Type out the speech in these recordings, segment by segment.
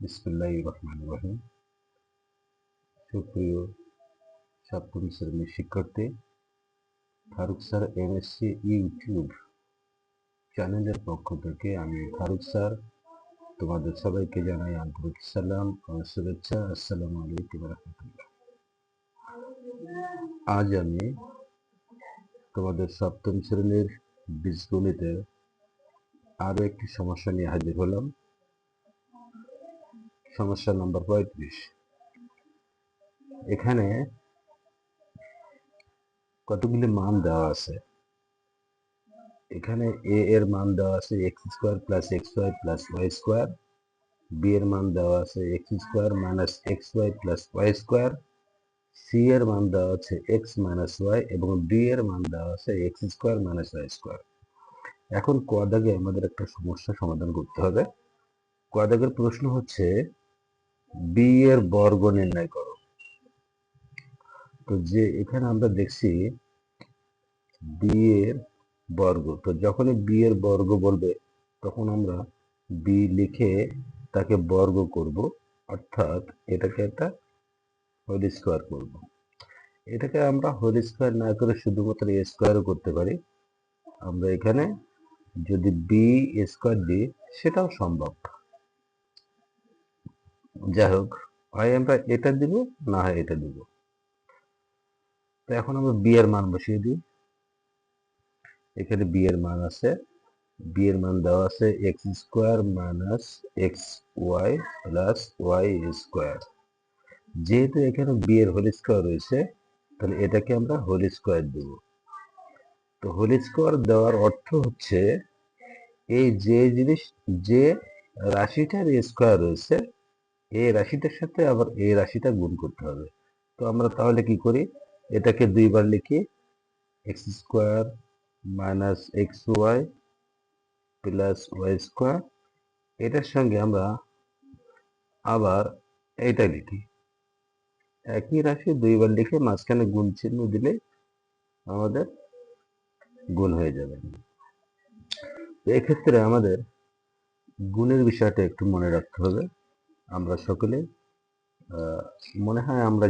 বিসমুল্লাহ রহমান রহিম। সুপ্রিয় সপ্তম শ্রেণির শিক্ষার্থী, ফারুক স্যার এমএসসি ইউটিউব চ্যানেলের পক্ষ থেকে আমি ফারুক স্যার তোমাদের সবাইকে জানাই আন্তরিক সালাম শুভেচ্ছা। আসসালামু আলাইকুম রহমতুল্লাহ। আজ আমি তোমাদের সপ্তম শ্রেণির বীজগণিতের আরও একটি সমস্যা নিয়ে হাজির হলাম। সমস্যা নম্বর পঁয়ত্রিশ। এখানে কতগুলি মান দেওয়া আছে? এখানে এ এর মান দেওয়া আছে x square plus x y plus y square b এর মান দেওয়া আছে x square minus x y plus y square c এর মান দেওয়া আছে এক্স মাইনাস ওয়াই এবং ডি এর মান দেওয়া আছে x square minus y square এখন কোয়াদাগে আমাদের একটা সমস্যা সমাধান করতে হবে। কোয়াদাগের প্রশ্ন হচ্ছে বি এর বর্গ নির্ণয় করো। তো যে এখানে আমরা দেখছি বি এর বর্গ, তো যখনই বি এর বর্গ বলবে, তখন আমরা বি লিখে তাকে বর্গ করব, অর্থাৎ এটাকে একটা হোল স্কোয়ার করব। এটাকে আমরা হোল স্কোয়ার না করে শুধুমাত্র এ স্কোয়ারও করতে পারি। আমরা এখানে যদি বি স্কোয়ার দিই, সেটাও সম্ভব। যাই হোক, হয় আমরা এটা দিব, না হয় এটা দিব। তো এখন আমরা বি এর মান বসিয়ে দিই। এখানে বি এর মান আছে। বি এর মান দেওয়া আছে x square minus x y plus y square যেহেতু এখানে বি এর হোল স্কোয়ার রয়েছে, তাহলে এটাকে আমরা হোল স্কোয়ার দেব। তো হোল স্কোয়ার দেওয়ার অর্থ হচ্ছে, এই যে জিনিস, যে রাশিটার স্কোয়ার রয়েছে এই রাশিটার সাথে আবার এই রাশিটা গুণ করতে হবে। তো আমরা তাহলে কি করি? এটাকে দুইবার লিখি, x square minus x y plus y square. এটার সঙ্গে আমরা আবার এইটা লিখি। একই রাশি দুইবার লিখে মাঝখানে গুণ চিহ্ন দিলে আমাদের গুণ হয়ে যাবে। এক্ষেত্রে আমাদের গুণের বিষয়টা একটু মনে রাখতে হবে। আমরা সকলে মনে হয় আমরা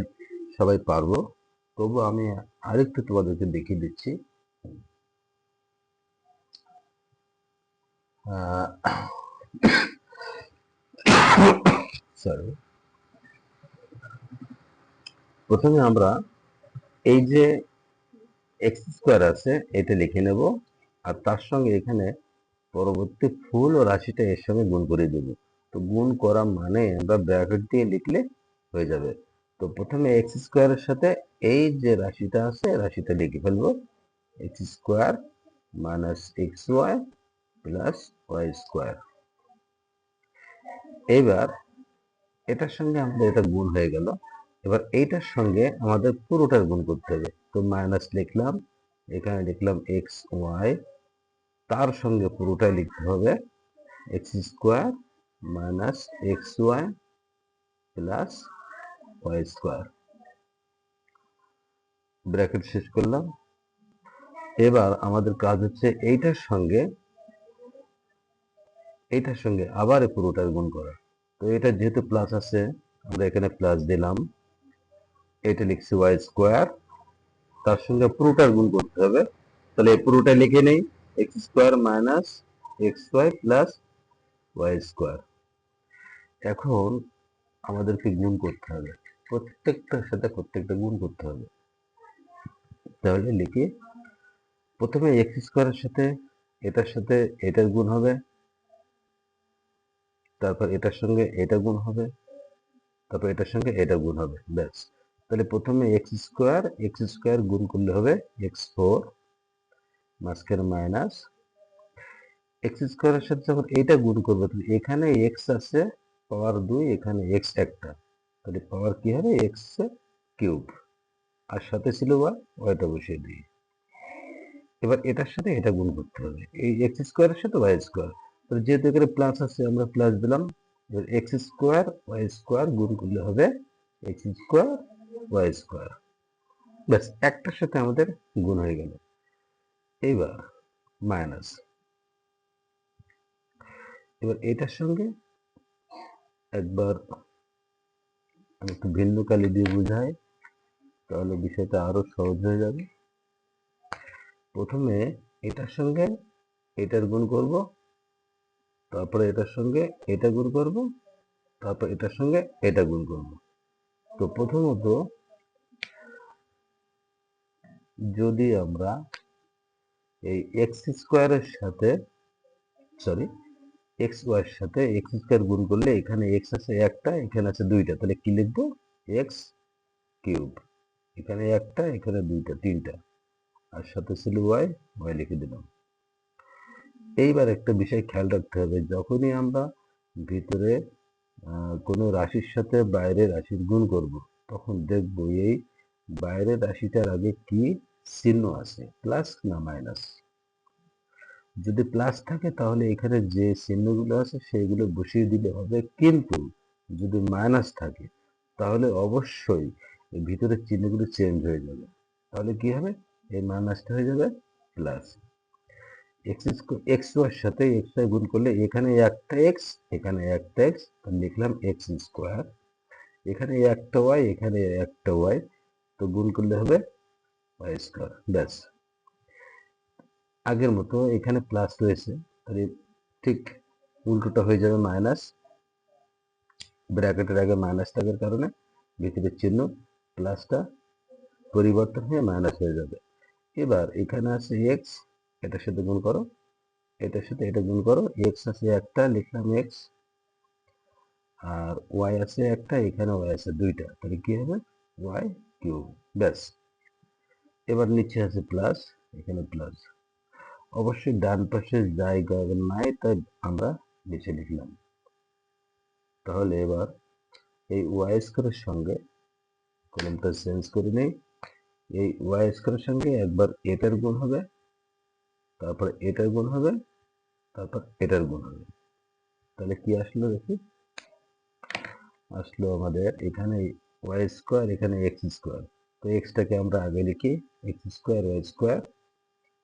সবাই পারব। তবু আমি আরেকটু তোমাদেরকে দেখিয়ে দিচ্ছি। সরি প্রথমে আমরা এই যে এক্স স্কোয়ার আছে, এটা লিখে নেব। আর তার সঙ্গে এখানে পরবর্তী ফুল ও রাশিটা এর সঙ্গে গুণ করে দেব। তো গুণ করা মানে আমরা ব্র্যাকেট দিয়ে লিখলে হয়ে যাবে। তো প্রথমে এক্স স্কোয়ারের সাথে এই যে রাশিটা আছে রাশিটা লিখে ফেলব। X square minus x y plus y square এইবার এটার সঙ্গে আমাদের এটা গুণ হয়ে গেল। এবার এইটার সঙ্গে আমাদের পুরোটার গুণ করতে হবে। তো মাইনাস লিখলাম, এখানে লিখলাম এক্স ওয়াই তার সঙ্গে পুরোটাই লিখতে হবে। X square minus x y plus y square. Bracket শেষ করলাম। এবার আমাদের কাজ হচ্ছে এইটার সঙ্গে এইটার সঙ্গে আবার পুরোটার গুণ করা। তো এটা যেহেতু প্লাস আছে, আমরা এখানে প্লাস দিলাম। এটা লিখছি ওয়াই স্কোয়ার তার সঙ্গে পুরোটার গুণ করতে হবে। তাহলে পুরোটা লিখে নেই। X square minus x y plus y square এখন আমাদেরকে গুণ করতে হবে। প্রত্যেকটার সাথে প্রত্যেকটা গুণ করতে হবে। তাহলে লিখি, প্রথমে এক্স স্কোয়ারের সাথে এটার সাথে এটার গুণ হবে। তারপর এটার সঙ্গে এটা গুণ হবে। তারপর এটার সঙ্গে এটা গুণ হবে। ব্যাস। তাহলে প্রথমে এক্স স্কোয়ার এক্স স্কোয়ার গুণ করলে হবে এক্স ফোর মাঝখানে মাইনাস এক্স স্কোয়ারের সাথে যখন এইটা গুণ করবে, তাহলে এখানে এক্স আছে, পাওয়ার দুই, এখানে এক্স একটা। তাহলে পাওয়ার কি হবে? X cube. আর সাথে ছিল ওয়াই ওয়াইটা বসিয়ে দিই। এবার এটার সাথে এটা গুণ করতে হবে। এই এক্স স্কোয়ারের সাথে ওয়াই স্কোয়ার। তাহলে যেহেতু এখানে প্লাস আছে, আমরা প্লাস দিলাম। এবার এক্স স্কোয়ার, ওয়াই স্কোয়ার গুণ করলে হবে এক্স স্কোয়ার, ওয়াই স্কোয়ার। ব্যাস, একটার সাথে আমাদের গুণ হয়ে গেল। এইবার মাইনাস এবার এটার সঙ্গে একবার একটু ভিন্ন কালি দিয়ে বুঝাই, তাহলে বিষয়টা আরও সহজ হয়ে যাবে। প্রথমে এটার সঙ্গে এটার গুণ করব, তারপরে এটার সঙ্গে এটা গুণ করব, তারপর এটার সঙ্গে এটা গুণ করব। তো প্রথমত যদি আমরা এই এক্স স্কোয়ারের সাথে সরি এক্স ওয়াই এর সাথে এক্স স্কোয়ার গুণ করলে এখানে এক্স আছে একটা, এখানে আছে দুইটা। তাহলে কি লিখব? এক্স কিউব এখানে একটা, এখানে দুইটা, তিনটা। আর সাথে ছিল ওয়াই ওয়াই লিখে দিলাম। এইবার একটা বিষয় খেয়াল রাখতে হবে, যখনই আমরা ভিতরে কোনো রাশির সাথে বাইরের রাশির গুণ করব, তখন দেখব এই বাইরের রাশিটার আগে কি চিহ্ন আছে প্লাস না মাইনাস যদি প্লাস থাকে তাহলে এখানে যে চিহ্নগুলো আছে সেইগুলো বসিয়ে দিলে হবে কিন্তু যদি মাইনাস থাকে, তাহলে অবশ্যই ভিতরের চিহ্নগুলো চেঞ্জ হয়ে যাবে। তাহলে কি হবে? এই মাইনাসটা হয়ে যাবে প্লাস এক্সের সাথে এক্স গুণ করলে এখানে একটা এক্স এখানে একটা এক্স লিখলাম এক্স স্কোয়ার এখানে একটা ওয়াই এখানে একটা ওয়াই তো গুণ করলে হবে ওয়াই স্কোয়ার ব্যাস। আগের মতো এখানে প্লাস রয়েছে। তাহলে ঠিক উল্টোটা হয়ে যাবে মাইনাস ব্র্যাকেটের আগে মাইনাস থাকার কারণে ভিতরের চিহ্ন প্লাসটা পরিবর্তন হয়ে মাইনাস হয়ে যাবে। এবার এখানে আছে এক্স এটার সাথে গুণ করো, এটার সাথে এটা গুণ করো এক্স আছে একটা, লিখলাম এক্স আর ওয়াই আছে একটা, এখানে ওয়াই আছে দুইটা, তাহলে কি হবে? ওয়াই কিউ ব্যাস। এবার নিচে আছে প্লাস এখানে প্লাস অবশ্যই ডান পাশে জায়গা নাই, তাই আমরা নিচে লিখলাম তাহলে এবার এই ওয়াই স্কোয়ারের সঙ্গে কলমটা চেঞ্জ করে নেই। এই ওয়াই স্কোয়ারের সঙ্গে একবার এটার গুণ হবে, তারপর এটার গুণ হবে, তারপর এটার গুণ হবে। তাহলে কি আসলো দেখি? আসলো আমাদের এখানে ওয়াই স্কোয়ার এখানে এক্স স্কোয়ার তো এক্সটাকে আমরা আগে লিখি এক্স স্কোয়ার ওয়াই স্কোয়ার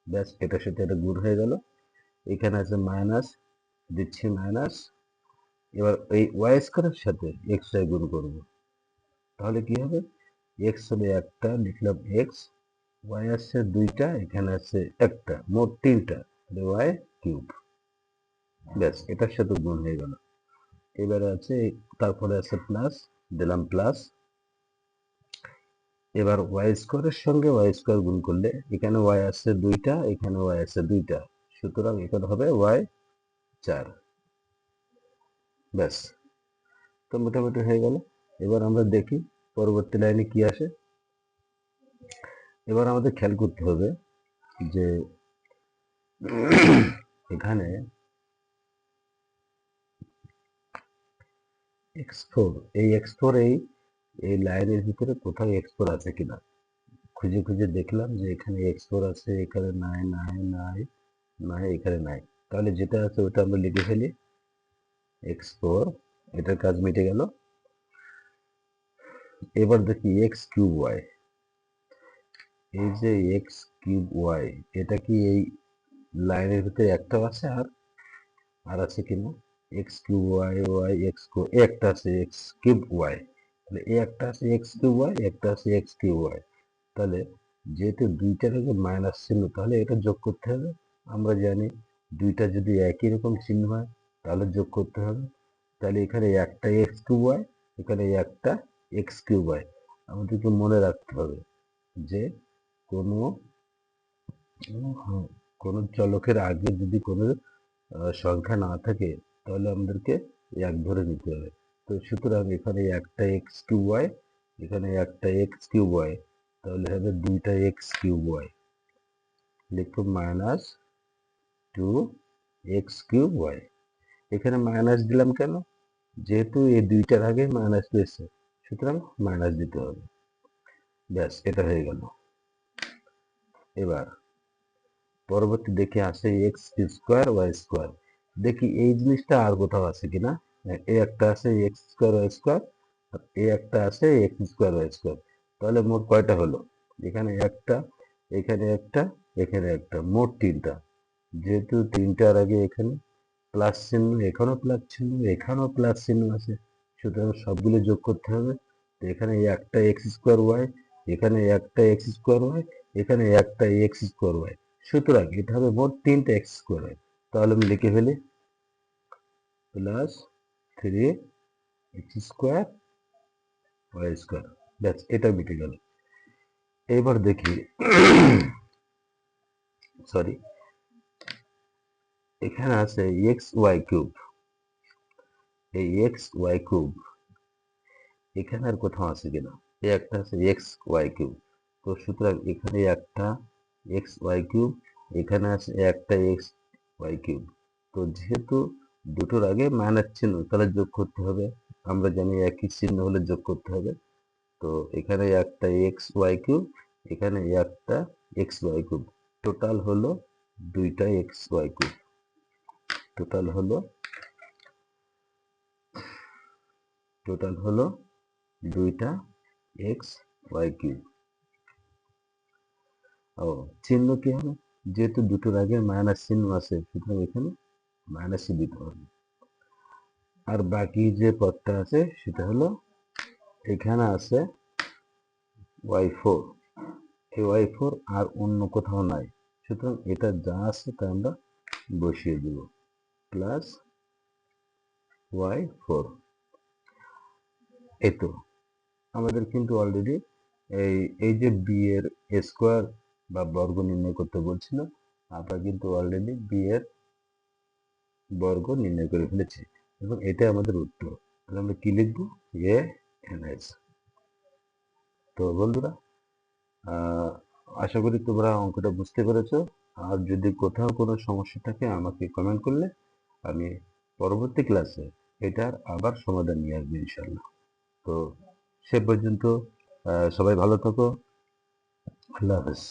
ব্যাস এটার সাথে এটা গুণ হয়ে গেল। এখানে আছে মাইনাস দিচ্ছি মাইনাস এবার এই ওয়াই স্কোয়ারের সাথে এক্স ওয়াই গুণ করব। তাহলে কি হবে? এক্স হলে একটা, লিখলাম এক্স ওয়াই আছে দুইটা, এখানে আছে একটা, মোট তিনটা ওয়াই কিউব ব্যাস, এটার সাথে গুণ হয়ে গেল। এবারে আছে, তারপরে আছে প্লাস দিলাম প্লাস এবার ওয়াই স্কোয়ারের সঙ্গে ওয়াই স্কোয়ার গুণ করলে এখানে ওয়াই আছে দুইটা, এখানে ওয়াই আছে দুইটা। সুতরাং এখানে হবে ওয়াই চার। ব্যাস। তো মোটামুটি হয়ে গেল। এবার আমরা দেখি পরবর্তী লাইনে কি আসে। এবার আমাদের খেয়াল করতে হবে যে এখানে এক্স ফোর এই এক্স ফোর এই এই লাইনের ভিতরে কোথাও এক্সপোর আছে কিনা? খুঁজে খুঁজে দেখলাম যে এখানে এক্সপোর আছে, এখানে নাই নাই নাই নাই, এখানে নাই। তাহলে যেটা আছে ওটা আমরা লিখে ফেলি। এক্স ফোর এটার কাজ মিটে গেল। এবার দেখি এক্স কিউব ওয়াই এই যে এক্স কিউব ওয়াই এটা কি এই লাইনের ভিতরে একটাও আছে আর আর আছে কিনা? X cube y y x একটা আছে এক্স কিউব ওয়াই তাহলে এই একটা আছে এক্স কিউব ওয়াই একটা আছে এক্স কিউব ওয়াই তাহলে যেহেতু দুইটার আগে মাইনাস চিহ্ন তাহলে এটা যোগ করতে হবে। আমরা জানি দুইটা যদি একই রকম চিহ্ন হয় তাহলে যোগ করতে হবে। তাহলে এখানে একটা এক্স কিউব ওয়াই এখানে একটা এক্স কিউব ওয়াই আমাদেরকে মনে রাখতে হবে যে কোনো হ্যাঁ, কোনো চলকের আগে যদি কোনো সংখ্যা না থাকে তাহলে আমাদেরকে এক ধরে নিতে হবে। তো সুতরাং এখানে একটা এক্স কিউ ওয়াই এখানে একটা এক্স কিউ ওয়াই তাহলে হবে দুইটা এক্স কিউ ওয়াই লিখব minus two x cube y এখানে মাইনাস দিলাম কেন? যেহেতু এই দুইটার আগে মাইনাস রয়েছে সুতরাং মাইনাস দিতে হবে। ব্যাস, এটা হয়ে গেল। এবার পরবর্তী দেখে আসে এক্স স্কোয়ার ওয়াই স্কোয়ার দেখি এই জিনিসটা আর কোথাও আছে কিনা? হ্যাঁ, এই একটা আছে এক্স স্কোয়ার ওয়াই স্কোয়ার আর এই একটা আছে এক্স স্কোয়ার ওয়াই স্কোয়ার। তাহলে মোট কয়টা হলো? এখানে একটা এখানে একটা এখানে একটা। মোট তিনটা। যেহেতু তিনটার আগে এখানে প্লাস চিহ্ন এখানেও প্লাস চিহ্ন এখানেও প্লাস চিহ্ন আছে। সুতরাং সবগুলো যোগ করতে হবে। তো এখানে একটা এক্স স্কোয়ার ওয়াই এখানে একটা এক্স স্কোয়ার ওয়াই এখানে একটা এক্স স্কোয়ার ওয়াই। সুতরাং এটা হবে মোট তিনটে এক্স স্কোয়ার ওয়াই। তাহলে আমি লিখে ফেলি। Plus three, x square, y square. ব্যাস, এটা মিটে গেল। এবার দেখি, সরি, এখানে আছে এক্স ওয়াই কিউব। এই এক্স ওয়াই কিউব, এখানে আর কোথাও আছে কিনা? এই একটা আছে এক্স ওয়াই কিউব। তো সুতরাং এখানে একটা এক্স ওয়াই কিউব, এখানে আছে একটা এক্স ওয়াই কিউব। তো যেহেতু দুটোর আগে মাইনাস চিহ্ন, তাহলে যোগ করতে হবে। আমরা জানি একই চিহ্ন হলে যোগ করতে হবে। তো এখানে একটা এক্স ওয়াই কিউব এখানে একটা এক্স ওয়াই কিউব টোটাল হলো দুইটা এক্স ওয়াই কিউব টোটাল হলো টোটাল হলো দুইটা এক্স ওয়াই কিউব ও, চিহ্ন কি হবে? যেহেতু দুটোর আগে মাইনাস চিহ্ন আছে, সুতরাং এখানে মাইনাসই দিতে হবে। আর বাকি যে পদটা আছে, সেটা হলো এখানে আছে ওয়াই ফোর। এই ওয়াই ফোর আর অন্য কোথাও নাই। সুতরাং এটা যা আছে তা আমরা বসিয়ে দেব। Plus Y four. এই তো, আমাদের কিন্তু অলরেডি এই এই যে বি এর স্কোয়ার বা বর্গ নির্ণয় করতে বলছিল, আমরা কিন্তু অলরেডি বি এর বর্গ নির্ণয় করে ফেলেছি এবং এটা আমাদের উত্তর। তাহলে আমরা কি লিখব? এ এন এস তো বন্ধুরা আশা করি তোমরা অঙ্কটা বুঝতে পেরেছ। আর যদি কোথাও কোনো সমস্যা থাকে, আমাকে কমেন্ট করলে আমি পরবর্তী ক্লাসে এটার আবার সমাধান নিয়ে আসব ইনশাল্লাহ তো সে পর্যন্ত সবাই ভালো থাকো। আল্লাহ হাফেজ।